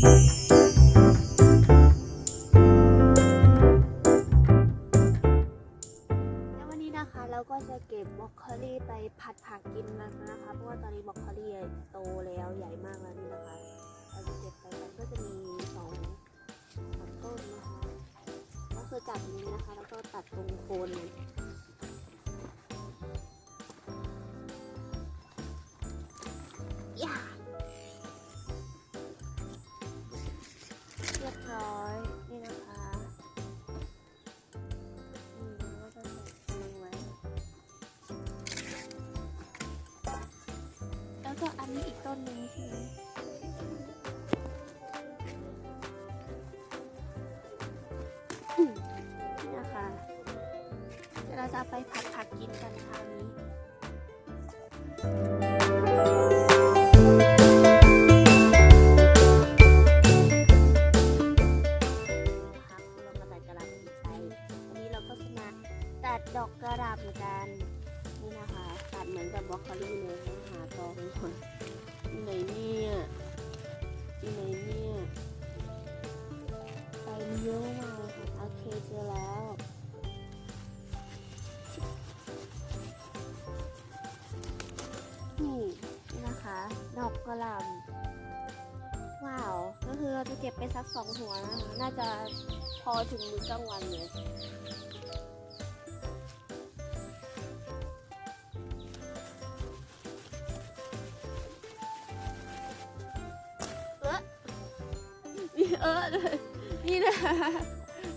แล้ววันนี้นะคะเราก็จะเก็บบรอกโคลี่ไปผัดผักกินกันนะคะ เพราะว่าตอนนี้บรอกโคลี่โตแล้วใหญ่มากแล้วนี่นะคะ เราจะเก็บไปกันก็จะมีสองสองต้นนะคะ ก็คือจับอย่างนี้นะคะ แล้วก็ตัดตรงโคน ก็อันนี้อีกต้นหนึ่งใช่ไหมนี่นะคะเดี๋ยวเราจะไปผัดผักกินกันคราวนี้ เหมือนกับบรอกโคลีเลยนะหาตอเป็นคนที่ไหนเนี่ยที่ไหนเนี่ยไปเยอะมากค่ะโอเคเจอแล้วนี่นี่นะคะ ดอกกระหล่ำว้าว ก็คือเราจะเก็บไปสักสองหัวนะคะน่าจะพอถึงมื้อกลางวันเลย ออนี่นะ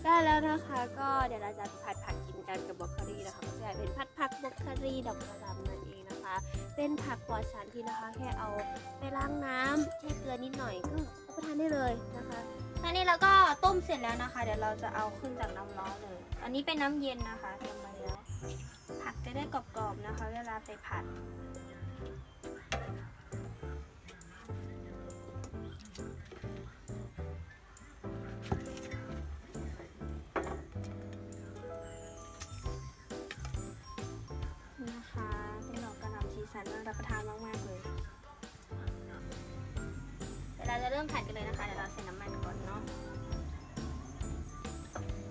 ได้แล้วนะคะก็เดี๋ยวเราจะผัดผักกินกันกับบรอกโคลีนะคะก็จะเป็นผัดผักบรอกโคลีดอกกระหล่ำนั่นเองนะคะ เป็นผักปลอดสารพิษนะคะ แค่เอาไปล้างน้ำแช่เกลือนิดหน่อยก็รับประทานได้เลยนะคะอันนี้เราก็ต้มเสร็จแล้วนะคะ เดี๋ยวเราจะเอาขึ้นจากน้ำร้อนเลย อันนี้เป็นน้ำเย็นนะคะเตรียมมาแล้วผักจะได้กรอบๆนะคะ เวลาไปผัด รับประทานมากๆเลย เดี๋ยวเราจะเริ่มผัดกันเลยนะคะเดี๋ยวเราใส่น้ำมันก่อนเนาะ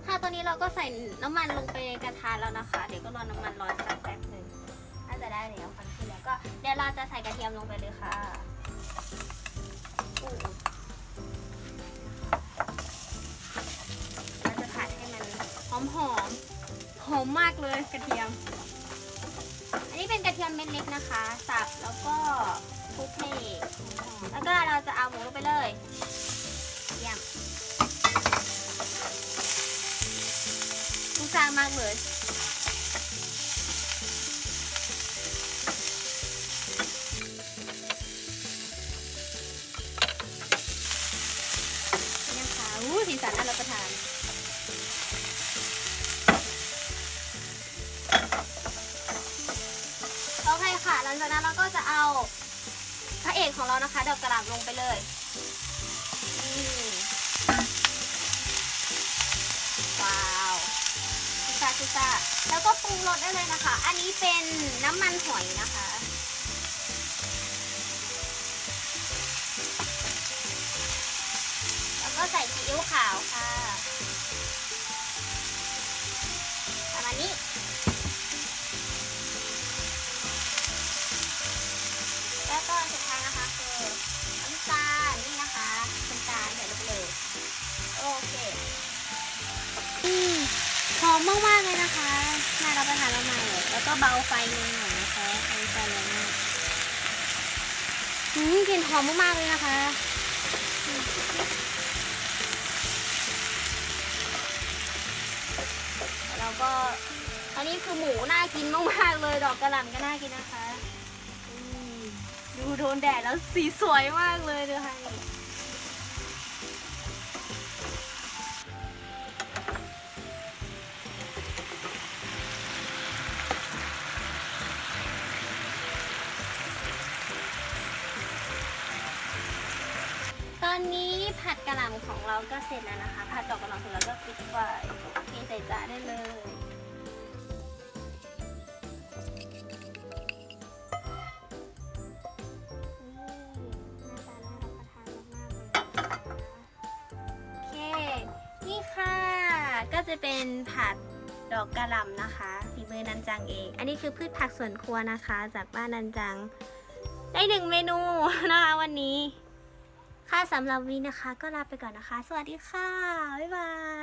ค่ะตอนนี้เราก็ใส่น้ำมันลงไปในกระทะแล้วนะคะ เดี๋ยวก็รอน้ำมันร้อนสักแป๊บหนึ่งน่าจะได้แล้วคันขึ้นแล้วก็เดี๋ยวเราจะใส่กระเทียมลงไปเลยค่ะเราจะผัดให้มันหอมหอมๆหอมมากเลยกระเทียม อันนี้เป็นกระเทียมเม็ดเล็กนะคะ สับแล้วก็คลุกให้แล้วก็เราจะเอาหมูลงไปเลยเยี่ยม ทุกจางมากเลย นี่นะคะอู้สีสันน่ารับประทาน โอเคค่ะ ห ลังจากนั้นเราก็จะเอาพระเอกของเรานะคะ ดอกกระหล่ำลงไปเลยว้าวพิซซ่าพิซซ่าแล้วก็ปรุงรสได้เลยนะคะ อันนี้เป็นน้ำมันหอยนะคะแล้วก็ใส่ซีอิ๊วขาวค่ะประมาณนี้ มมากๆเลยนะคะน่ารับประทานมากเลยแล้วก็เบาไฟลงหน่อยนะคะไฟไฟแรงมากอืมกลิ่นหอมมากๆเลยนะคะแล้วก็อันนี้คือหมูน่ากินมากๆเลย ดอกกระหล่ำก็น่ากินนะคะดูโดนแดดแล้วสีสวยมากเลยเลยค่ะ ระหล่ำของเราก็เสร็จแล้วนะคะผัดดอกกระหล่ำเสร็จแล้วก็ปิดไฟเทใส่จานได้เลยนี่ค่ะ ก็จะเป็นผัดดอกกระหล่ำนะคะฝีมือนันจังเอง อันนี้คือพืชผักสวนครัวนะคะ จากบ้านนันจัง ได้หนึ่งเมนูนะคะวันนี้ ค่ะสำหรับวีนะคะ ก็ลาไปก่อนนะคะ สวัสดีค่ะ บ๊ายบาย